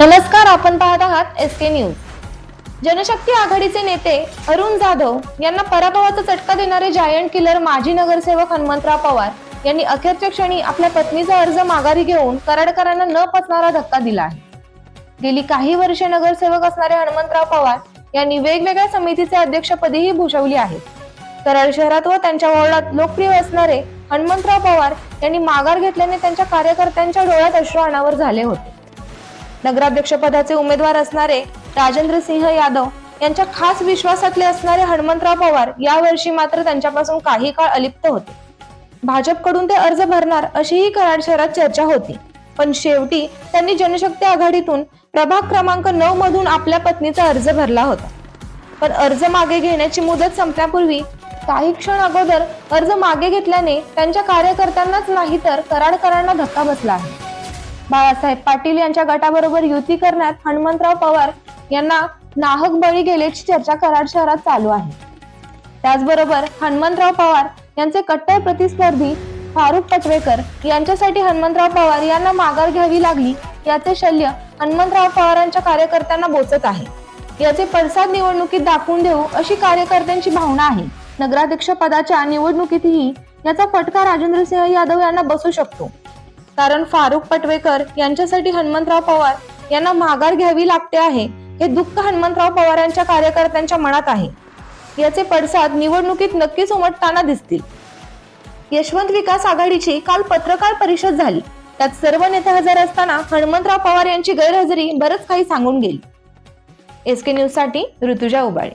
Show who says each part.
Speaker 1: नमस्कार आपण पाहत आहात एस के न्यूज. जनशक्ती आघाडीचे नेते अरुण जाधव यांना पराभवाचा चटका देणारे जायंट किलर माजी नगरसेवक हनुमंतराव पवार यांनी अखेरच्या क्षणी आपल्या पत्नीचा अर्ज माघारी घेऊन कराडकरांना न पचणारा धक्का दिला आहे. गेली काही वर्षे नगरसेवक असणारे हनुमंतराव पवार यांनी वेगवेगळ्या समितीचे अध्यक्षपदीही भूषवली आहेत. कराड शहरात व त्यांच्या वॉर्डात लोकप्रिय असणारे हनुमंतराव पवार यांनी माघार घेतल्याने त्यांच्या कार्यकर्त्यांच्या डोळ्यात अश्रू अनावर झाले होते. नगराध्यक्षपदाचे उमेदवार असणारे राजेंद्र सिंह यादव यांच्या खास विश्वासातले असणारे हनुमंतराव पवार यावर्षी मात्र त्यांच्यापासून काही काळ अलिप्त होते. भाजपकडून ते अर्ज भरणार अशीही कराड शहरात चर्चा होती. पण शेवटी त्यांनी जनशक्ती आघाडीतून प्रभाग क्रमांक नऊ मधून आपल्या पत्नीचा अर्ज भरला होता. पण अर्ज मागे घेण्याची मुदत संपण्यापूर्वी काही क्षण अगोदर अर्ज मागे घेतल्याने त्यांच्या कार्यकर्त्यांनाच नाही तर कराडकरांना धक्का बसला आहे. बाळासाहेब पाटील यांच्या गटाबरोबर युती करण्यात हनुमंतराव पवार यांना नाहक बळी गेल्याची चर्चा कराड शहरात चालू आहे. त्याचबरोबर हनुमंतराव पवार यांचे कट्टर प्रतिस्पर्धी फारुख पटवेकर यांच्यासाठी हनुमंतराव पवार यांना माघार घ्यावी लागली याचे शल्य हनुमंतराव पवारांच्या कार्यकर्त्यांना बोचत आहे. याचे पडसाद निवडणुकीत दाखवून देऊ अशी कार्यकर्त्यांची भावना आहे. नगराध्यक्ष पदाच्या निवडणुकीतही याचा फटका राजेंद्र सिंह यादव यांना बसू शकतो. कारण फारुक पटवेकर यांच्यासाठी हनुमंतराव पवार यांना माघार घ्यावी लागते आहे हे दुःख हनुमंतराव पवार यांच्या कार्यकर्त्यांच्या मनात आहे. याचे पडसाद निवडणुकीत नक्कीच उमटताना दिसतील. यशवंत विकास आघाडीची काल पत्रकार परिषद झाली. त्यात सर्व नेते हजर असताना हनुमंतराव पवार यांची गैरहजेरी बरंच काही सांगून गेली. एस के न्यूजसाठी ऋतुजा उबाळे.